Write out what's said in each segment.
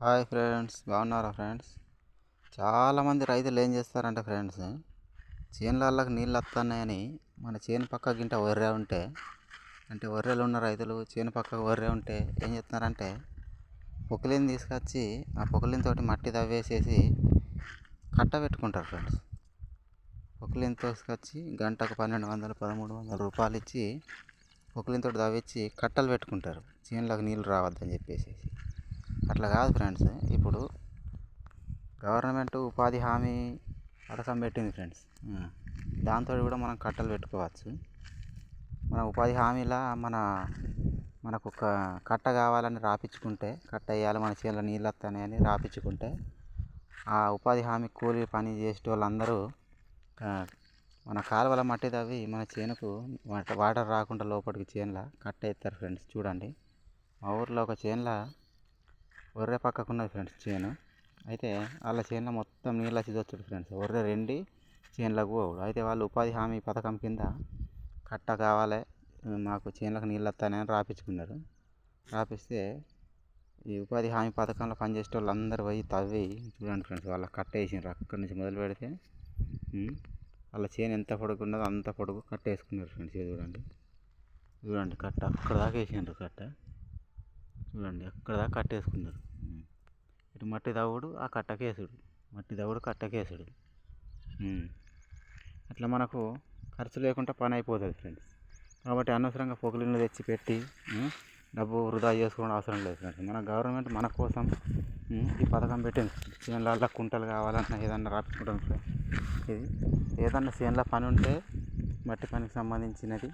Hi friends బాగున్నారా friends? చాలామంది రైతులు ఏం చేస్తారంటే ఫ్రెండ్స్ చేనులకి నీళ్ళు వస్తున్నాయని మన చేను పక్క గింట వర్రే ఉంటే అంటే వర్రెలు ఉన్న రైతులు చేను పక్కకు వర్రే ఉంటే ఏం చేస్తున్నారంటే పొకిలిని తీసుకొచ్చి ఆ పొకిలినతోటి మట్టి తవ్వేసేసి కట్ట పెట్టుకుంటారు ఫ్రెండ్స్. పొకిలిని తీసుకొచ్చి గంటకు పన్నెండు వందలు పదమూడు వందల రూపాయలు ఇచ్చి పొకిలినతోటి తవ్వించి కట్టలు పెట్టుకుంటారు. చేనులకు నీళ్ళు రావద్దని చెప్పేసి అట్లా కాదు ఫ్రెండ్స్. ఇప్పుడు గవర్నమెంట్ ఉపాధి హామీ పథకం పెట్టింది ఫ్రెండ్స్. దాంతో కూడా మనం కట్టలు పెట్టుకోవచ్చు. మన ఉపాధి హామీలా మన మనకు ఒక కట్ట కావాలని రాపించుకుంటే కట్ట వేయాలి మన చేనులో నీళ్ళు వస్తున్నాయని రాపించుకుంటే ఆ ఉపాధి హామీ కూలీ పని చేసే వాళ్ళందరూ మన కాలువల మట్టి తవ్వి మన చేనుకు వాటర్ రాకుండా లోపలికి చేనులో కట్ట వేస్తారు ఫ్రెండ్స్. చూడండి. మా ఊర్లో ఒక చేనులో ఒర్రె పక్కకు ఉన్నది ఫ్రెండ్స్ చేను. అయితే వాళ్ళ చేనులో మొత్తం నీళ్ళు వచ్చి వచ్చాడు ఫ్రెండ్స్. ఒర్రె రెండి చేనులకు పోవుడు. అయితే వాళ్ళు ఉపాధి హామీ పథకం కింద కట్ట కావాలి మాకు చేనులకు నీళ్ళు వస్తాయని రాపించుకున్నారు రాపిస్తే ఈ ఉపాధి హామీ పథకంలో పనిచేసే వాళ్ళు అందరు పోయి తవ్వి చూడండి ఫ్రెండ్స్ వాళ్ళ కట్ట వేసిండ్రు అక్కడి నుంచి మొదలు పెడితే వాళ్ళ చేను ఎంత పొడుగు ఉన్నదో అంత పొడుగు కట్ట వేసుకున్నారు ఫ్రెండ్స్. చూడండి. చూడండి కట్ట. అక్కడ దాకా వేసిండ్రు కట్ట. చూడండి అక్కడ దాకా కట్టేసుకున్నారు. ఇటు మట్టి తవ్వుడు ఆ కట్టకేసుడు. మట్టి తవ్వుడు కట్టకేసుడు. అట్లా మనకు ఖర్చు లేకుండా పని అయిపోతుంది ఫ్రెండ్స్. కాబట్టి అనవసరంగా పొగలిని తెచ్చి పెట్టి డబ్బు వృధా చేసుకోవడం అవసరం లేదు ఫ్రెండ్స్. మన గవర్నమెంట్ మన కోసం ఈ పథకం పెట్టింది. చేనులలో కుంటలు కావాలన్నా ఏదన్నా రాపించుకుంటాం ఇది ఏదన్నా చేనులో పని ఉంటే మట్టి పనికి సంబంధించినది.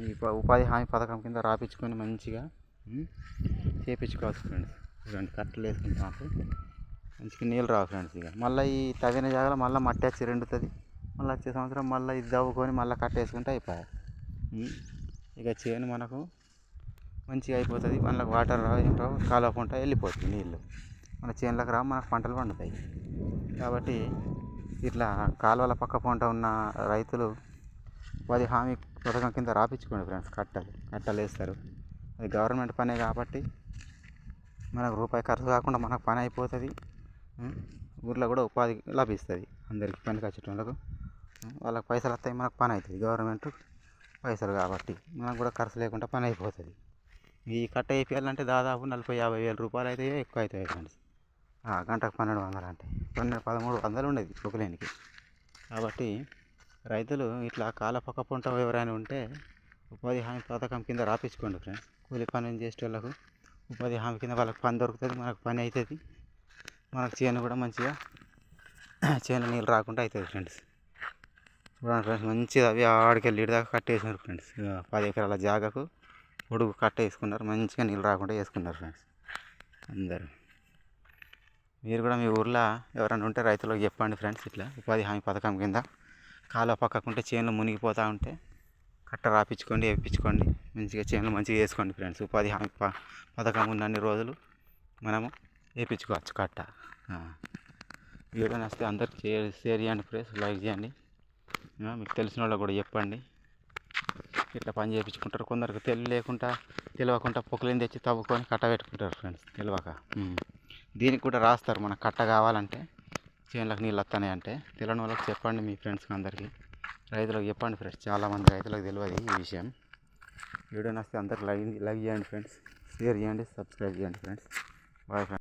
ఈ ఉపాధి హామీ పథకం కింద రాపించుకొని మంచిగా చేపించుకోవచ్చు ఫ్రెండ్స్. చూడండి కట్టలు వేసుకుంటాము మంచిగా నీళ్ళు రావు ఫ్రెండ్స్ ఇక. మళ్ళీ ఈ తగిన జాగాలో మళ్ళీ మట్టి వచ్చి రెండుతుంది. మళ్ళీ వచ్చే సంవత్సరం మళ్ళీ ఇది దవ్వుకొని మళ్ళీ కట్టేసుకుంటే అయిపోయాయి ఇక చేను మనకు మంచిగా అయిపోతుంది. మనకు వాటర్ రావు ఏం రావు. కాలకుండా వెళ్ళిపోతుంది నీళ్ళు. మన చేనులకు రావు మనకు పంటలు పండుతాయి. కాబట్టి ఇట్లా కాలువల పక్క పంట ఉన్న రైతులు ఉపాధి హామీ పథకం కింద రాపించుకోండి ఫ్రెండ్స్. కట్టలు. కట్టలు వేస్తారు. అది గవర్నమెంట్ పనే కాబట్టి మనకు రూపాయి ఖర్చు కాకుండా మనకు పని అయిపోతుంది. ఊర్లో కూడా ఉపాధి లభిస్తుంది. అందరికి పనికి వచ్చేటోళ్ళకు వాళ్ళకి. పైసలు వస్తాయి మనకు పని అవుతుంది గవర్నమెంట్ పైసలు కాబట్టి మనకు కూడా ఖర్చు లేకుండా పని అయిపోతుంది. ఈ కట్ట వేయాలంటే దాదాపు నలభై యాభై వేల రూపాయలు అయితే ఎక్కువ అవుతాయి ఫ్రెండ్స్. గంటకు పన్నెండు వందలు అంటే. పన్నెండు పదమూడు వందలు ఉండేది పొగలేనికి కాబట్టి రైతులు ఇట్లా కాలపక్క పంట ఎవరైనా ఉంటే ఉపాధి హామీ పథకం కింద రాపించుకోండి ఫ్రెండ్స్ కూలి పని చేసే వాళ్ళకు ఉపాధి హామీ కింద వాళ్ళకి పని దొరుకుతుంది మనకు పని అవుతుంది మనకు చేను కూడా మంచిగా చేను నీళ్ళు రాకుండా అవుతుంది ఫ్రెండ్స్ చూడండి ఫ్రెండ్స్ మంచిగా అవి ఆడికి వెళ్ళి దాకా కట్టేసినారు ఫ్రెండ్స్ పది ఎకరాల జాగకు ఉడుగు కట్ట వేసుకున్నారు మంచిగా నీళ్ళు రాకుండా వేసుకున్నారు ఫ్రెండ్స్ అందరు. మీరు కూడా మీ ఊర్లో ఎవరైనా ఉంటే రైతులకు చెప్పండి ఫ్రెండ్స్ ఇట్లా ఉపాధి హామీ పథకం కింద. కాలువ పక్కకుంటే చేనులు మునిగిపోతూ ఉంటే కట్ట రాపించుకోండి వేయించుకోండి మంచిగా చేనులు మంచిగా వేసుకోండి ఫ్రెండ్స్. ఉపాధి హామీ పథకం ఉన్నన్ని రోజులు మనము వేయించుకోవచ్చు కట్ట. వీడియో నచ్చితే అందరికి షేర్ షేర్ చేయండి ఫ్రెండ్స్. లైక్ చేయండి. మీకు తెలిసిన వాళ్ళకి కూడా చెప్పండి. ఇట్లా పని చేయించుకుంటారు కొందరికి తెలివి లేకుండా తెలియకుండా పొక్కలేని తెచ్చి తవ్వుకొని కట్ట పెట్టుకుంటారు ఫ్రెండ్స్. తెలియక. దీనికి కూడా రాస్తారు. మనకు కట్ట కావాలంటే చేనులకు నీళ్ళు వస్తున్నాయి అంటే తెలియని వాళ్ళకి చెప్పండి మీ ఫ్రెండ్స్కి అందరికీ. రైతులకు చెప్పండి ఫ్రెండ్స్ చాలామంది రైతులకు తెలియదు ఈ విషయం. వీడియో నచ్చితే అందరికి లైక్ లైక్ చేయండి ఫ్రెండ్స్ షేర్ చేయండి సబ్స్క్రైబ్ చేయండి ఫ్రెండ్స్. Bye friends.